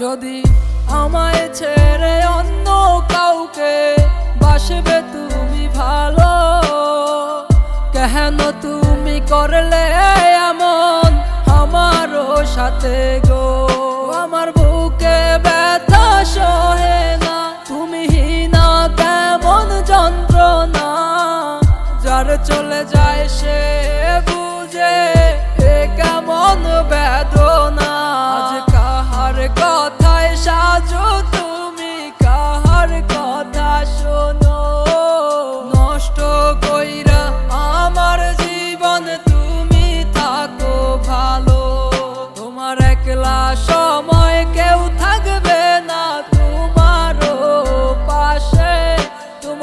যদি আমায় ছেড়ে অন্য কাউকে বাসবে তুমি ভালো, কেন তুমি করলে এমন আমারও সাথে গো? আমার বুকে ব্যথা সহে না, তুমি হিনা কেমন যন্ত্রণা, যার চলে যায় সে বুঝে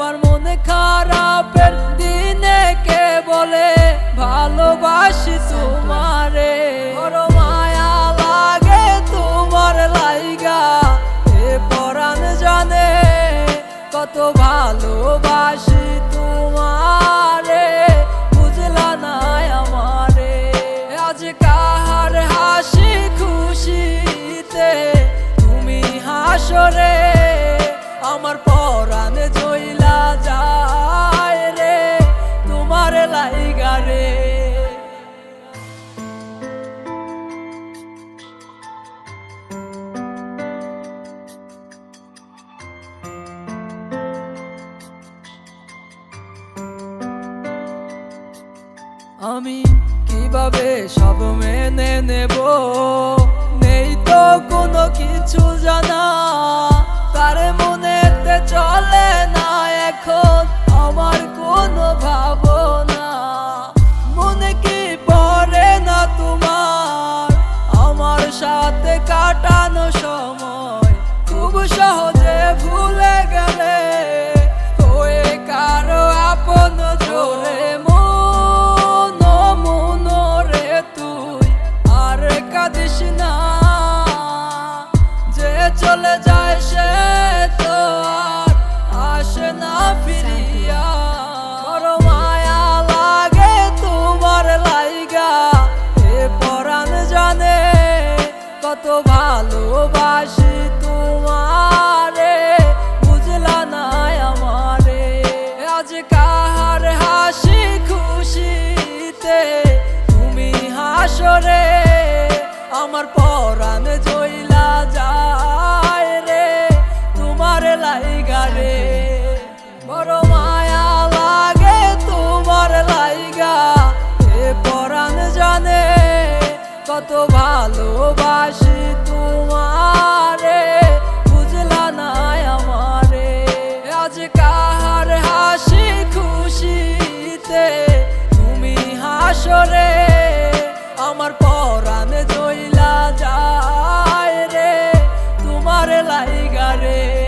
তোমার মনে খারাপের দিনে কে বলে ভালোবাসি তোমারে? বড় মায়া তোমার লাইগা, এ পরাণ জানে কত ভালোবাসি তোমারে। বুঝলা না আমারে, আজ কাহার হাসি খুশিতে তুমি হাসরে আমার আমি কীভাবে সব মেনে নেব? নেই তো কোনো কিছু জানা। তার মনেতে চলে না এখন আমার কোনো ভাবনা। মনে কি পড়ে না তোমার? আমার সাথে কাটানো সময় চলে যায় সে তো আর আসে না ফিরিয়া। মায়া লাগে তোমার লাইগা, এ পরাণ জানে কত ভালোবাসি তোমারে, বুঝলা না আমারে। আজ কাহার হাসি খুশিতে তুমি হাসরে কত ভালোবাসি তোমারে, বুঝলা নাই আমারে। আজ কাহার হাসি খুশিতে তুমি হাসরে আমার পরাণ জইলা যায় রে, তোমার লাইগারে রে।